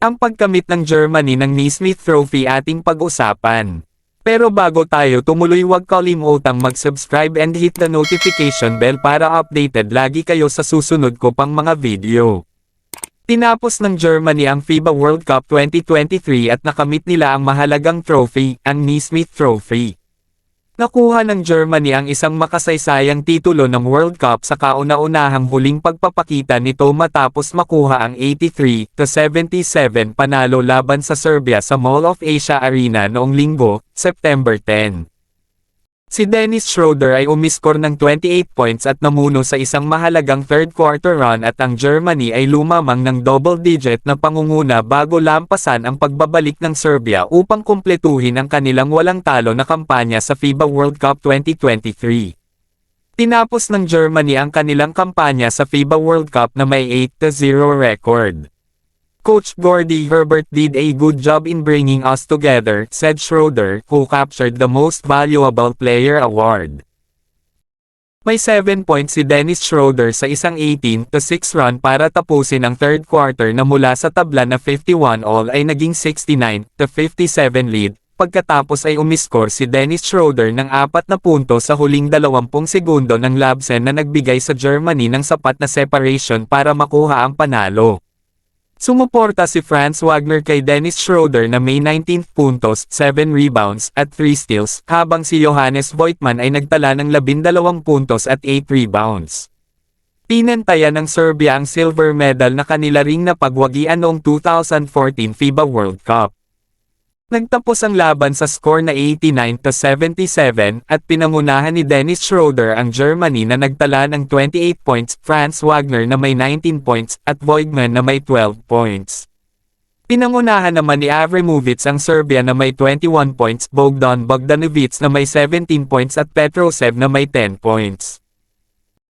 Ang pagkamit ng Germany ng Naismith Trophy ating pag-usapan. Pero bago tayo tumuloy huwag kalimutang mag-subscribe and hit the notification bell para updated lagi kayo sa susunod ko pang mga video. Tinapos ng Germany ang FIBA World Cup 2023 at nakamit nila ang mahalagang trophy, ang Naismith Trophy. Nakuha ng Germany ang isang makasaysayang titulo ng World Cup sa kauna-unahang huling pagpapakita nito matapos makuha ang 83-77 panalo laban sa Serbia sa Mall of Asia Arena noong linggo, September 10. Si Dennis Schroeder ay umiskor ng 28 points at namuno sa isang mahalagang third quarter run at ang Germany ay lumamang ng double-digit na pangunguna bago lampasan ang pagbabalik ng Serbia upang kumpletuhin ang kanilang walang talo na kampanya sa FIBA World Cup 2023. Tinapos ng Germany ang kanilang kampanya sa FIBA World Cup na may 8-0 record. Coach Gordy Herbert did a good job in bringing us together, said Schroeder, who captured the Most Valuable Player award. May 7 points si Dennis Schroeder sa isang 18-6 run para tapusin ang third quarter na mula sa tabla na 51 all ay naging 69-57 lead, pagkatapos ay umiskor si Dennis Schroeder ng 4 na punto sa huling 20 segundo ng Labsen na nagbigay sa Germany ng sapat na separation para makuha ang panalo. Sumuporta si Franz Wagner kay Dennis Schroeder na may 19 puntos, 7 rebounds, at 3 steals, habang si Johannes Voigtman ay nagtala ng 12 puntos at 8 rebounds. Pinantayan ng Serbia ang silver medal na kanila ring napagwagian noong 2014 FIBA World Cup. Nagtapos ang laban sa score na 89-77 at pinangunahan ni Dennis Schroeder ang Germany na nagtala ng 28 points, Franz Wagner na may 19 points, at Voigtman na may 12 points. Pinangunahan naman ni Avramovic ang Serbia na may 21 points, Bogdan Bogdanovic na may 17 points at Petrosev na may 10 points.